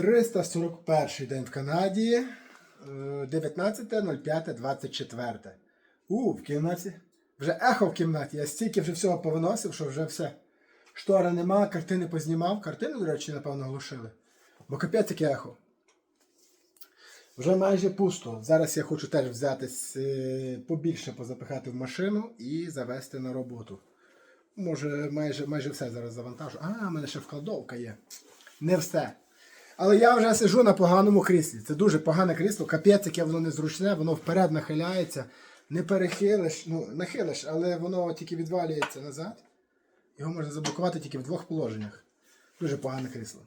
341 день в Канаді. е, 19.05.24. У, в кімнаті. Вже ехо в кімнаті. Я стільки вже всього повиносив, що вже все. Штора нема, картини познімав. Картини, до речі, напевно, глушили. Бо капець яке ехо. Вже майже пусто. Зараз я хочу теж взятись е, побільше позапихати в машину і завести на роботу. Може, майже, майже все зараз завантажу. А, в мене ще вкладовка є. Не все. Але я вже сижу на поганому кріслі. Це дуже погане крісло. Капець, яке воно незручне, воно вперед нахиляється. Не перехилиш, ну, нахилиш, але воно тільки відвалюється назад. Його можна заблокувати тільки в двох положеннях. Дуже погане крісло.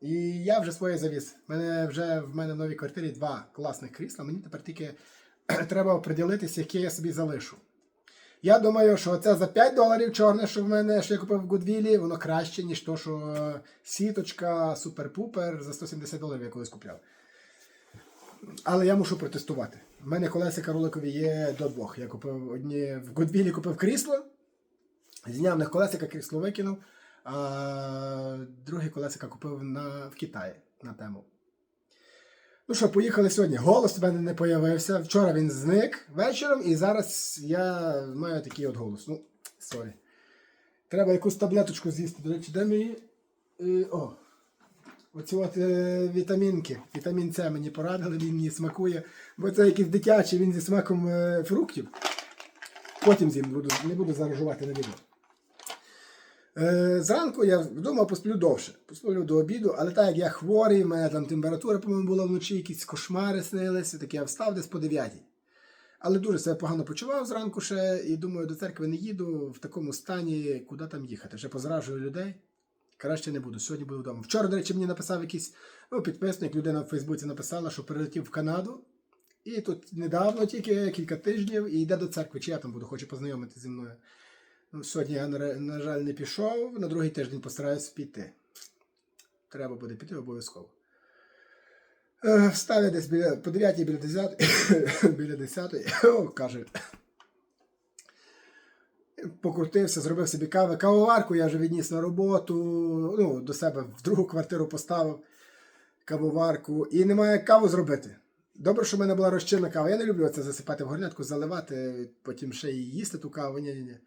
І я вже своє завіз. Мене вже в мене в новій квартирі два класних крісла. Мені тепер тільки треба оприділитися, яке я собі залишу. Я думаю, що це за 5 доларів чорне, що в мене, що я купив в Гудвілі, воно краще, ніж то, що е, сіточка супер-пупер за 170 доларів я колись купляв. Але я мушу протестувати. У мене колесика роликові є до двох. Я купив одні в Гудвілі купив крісло, зняв них колесика, крісло викинув, а друге колесика купив на, в Китаї на тему. Ну що, поїхали сьогодні. Голос в мене не появився. Вчора він зник вечором, і зараз я маю такий от голос. Ну, сорі. Треба якусь таблеточку з'їсти. До речі, де мій. Е, о. Оці от е, вітамінки. Вітамін С мені порадили, він мені смакує. Бо це якийсь дитячий, він зі смаком е, фруктів. Потім з'їм буду, не буду зараз жувати на відео. Е, зранку я вдома посплю довше. Посплю до обіду, але так як я хворий, в мене там температура, по-моєму, була вночі, якісь кошмари снилися, так я встав десь по 9. Але дуже себе погано почував зранку ще і думаю, до церкви не їду в такому стані, куди там їхати. Вже позражую людей. Краще не буду. Сьогодні буду вдома. Вчора, до речі, мені написав якийсь ну, підписник, людина в Фейсбуці написала, що прилетів в Канаду. І тут недавно, тільки кілька тижнів, і йде до церкви, чи я там буду, хоче познайомитися зі мною. Ну, сьогодні я, на, жаль, не пішов, на другий тиждень постараюсь піти. Треба буде піти обов'язково. Е, Встав десь біля, по 9 біля 10, біля 10, о, каже. Покрутився, зробив собі кави. Кавоварку я вже відніс на роботу, ну, до себе в другу квартиру поставив кавоварку. І немає каву зробити. Добре, що в мене була розчинна кава. Я не люблю це засипати в горнятку, заливати, потім ще й їсти ту каву. Ні, ні, ні.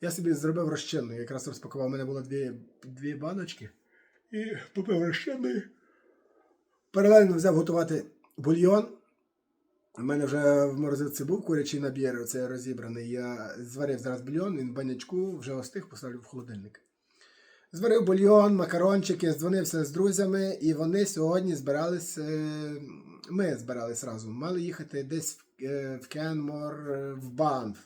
Я собі зробив розчинну. Якраз розпакував. У мене було дві, дві баночки. І попив розчинної. Паралельно взяв готувати бульйон. У мене вже в морозилці був курячий набір, оцей розібраний. Я зварив зараз бульйон, він в банячку вже остиг, поставлю в холодильник. Зварив бульйон, макарончики, дзвонився з друзями, і вони сьогодні збирались. е, Ми збирались разом. Мали їхати десь в, е, Кенмор, е, в Банф.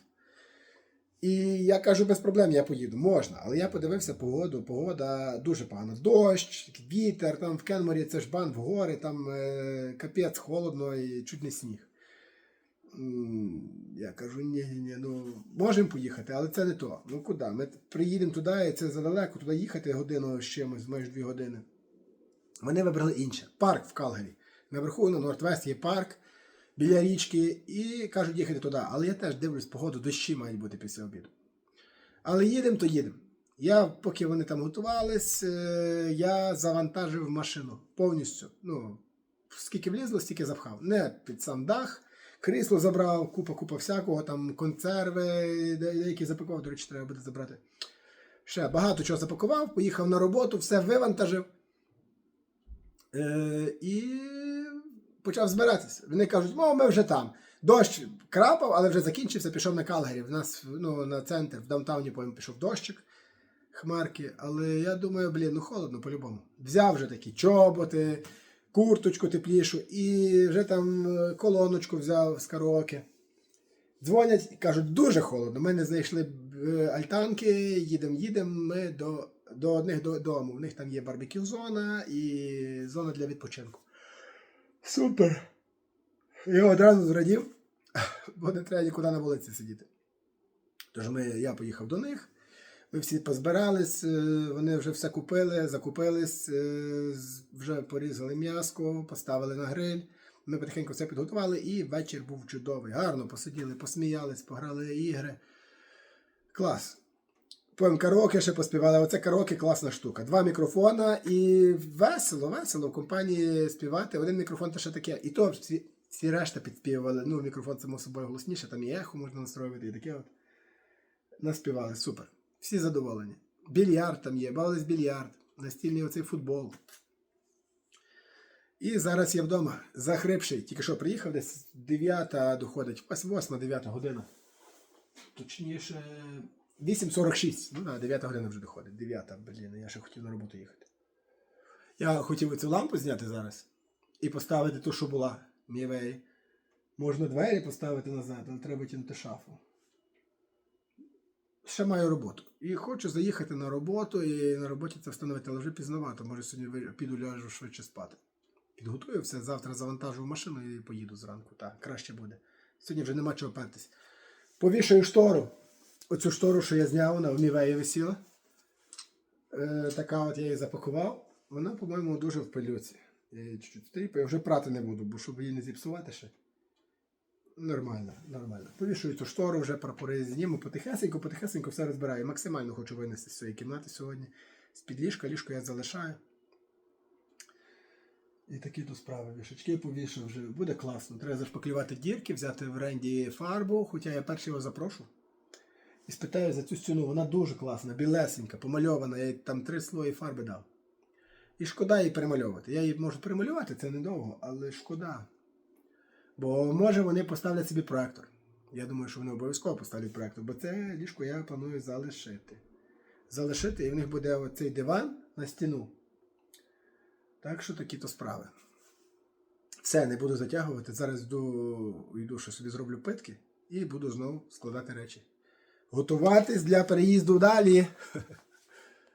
І я кажу, без проблем я поїду. Можна. Але я подивився погоду. Погода дуже погана. Дощ, вітер, там в Кенморі це ж Банф, гори, там е, капець холодно і чуть не сніг. Я кажу, ні, ні, ні, ну можемо поїхати, але це не то. Ну куди? Ми приїдемо туди, і це задалеко, туди їхати годину з чимось, майже дві години. Вони вибрали інше. Парк в Калгарі. Наверху на Нортвест є парк біля річки, і кажуть їхати туди. Але я теж дивлюсь погоду, дощі мають бути після обіду. Але їдемо, то їдемо. Я, поки вони там готувались, е, я завантажив машину повністю. Ну, скільки влізло, стільки запхав. Не під сам дах. Крісло забрав, купа, купа всякого, там консерви, деякі запакував, до речі, треба буде забрати. Ще багато чого запакував, поїхав на роботу, все вивантажив. Е, і почав збиратися. Вони кажуть, о, ми вже там. Дощ крапав, але вже закінчився, пішов на Калгарі. В нас ну, на центр, в даунтауні потім пішов дощик, хмарки. Але я думаю, блін, ну холодно по-любому. Взяв вже такі чоботи, курточку теплішу і вже там е, колоночку взяв з караоке. Дзвонять і кажуть, дуже холодно. Ми не знайшли е, альтанки, їдемо, їдемо ми до, до одних додому. У них там є барбекю зона і зона для відпочинку. Супер. Я одразу зрадів, бо не треба нікуди на вулиці сидіти. Тож ми, я поїхав до них. Ми всі позбирались, е, вони вже все купили, закупились, е, вже порізали м'яско, поставили на гриль. Ми потихеньку все підготували, і вечір був чудовий. Гарно посиділи, посміялись, пограли ігри. Клас. Потім караоке ще поспівали. Оце караоке класна штука. Два мікрофона і весело, весело в компанії співати. Один мікрофон то ще таке. І то всі, всі решта підспівували. Ну, мікрофон само собою голосніше, там і ехо можна настроювати, і таке от. Наспівали, супер. Всі задоволені. Більярд там є, бавились більярд, настільний оцей футбол. І зараз я вдома, захрипший. Тільки що приїхав, десь 9 доходить, ось 8-9 година. Точніше, 8.46. Ну так, 9 година вже доходить. 9, блін, я ще хотів на роботу їхати. Я хотів цю лампу зняти зараз і поставити ту, що була. Мівей. Можна двері поставити назад, але треба тягнути шафу. Ще маю роботу. І хочу заїхати на роботу і на роботі це встановити, але вже пізновато. Може сьогодні піду ляжу швидше спати. Підготую все, завтра завантажу машину і поїду зранку. Так, краще буде. Сьогодні вже нема чого пертись. Повішаю штору. Оцю штору, що я зняв, вона в мівеї висіла. Е, така от я її запакував. Вона, по-моєму, дуже в пилюці. Я її чуть-чуть стріпаю, вже прати не буду, бо щоб її не зіпсувати ще. Нормально, нормально. Повішую цю штору, вже прапори зніму, потихесенько, потихесенько все розбираю. Максимально хочу винести з цієї кімнати сьогодні. З-під ліжка, ліжко я залишаю. І такі то справи. Вішачки повішав вже. Буде класно. Треба зашпаклювати дірки, взяти в ренді фарбу, хоча я перший його запрошу. І спитаю за цю стіну. Вона дуже класна, білесенька, помальована. Я їй там три слої фарби дав. І шкода її перемальовувати. Я її можу перемалювати, це недовго, але шкода. Бо може вони поставлять собі проектор. Я думаю, що вони обов'язково поставлять проектор, бо це ліжко я планую залишити. Залишити, і в них буде оцей диван на стіну. Так що такі то справи. Все, не буду затягувати. Зараз йду, йду що собі зроблю питки і буду знову складати речі. Готуватись для переїзду далі.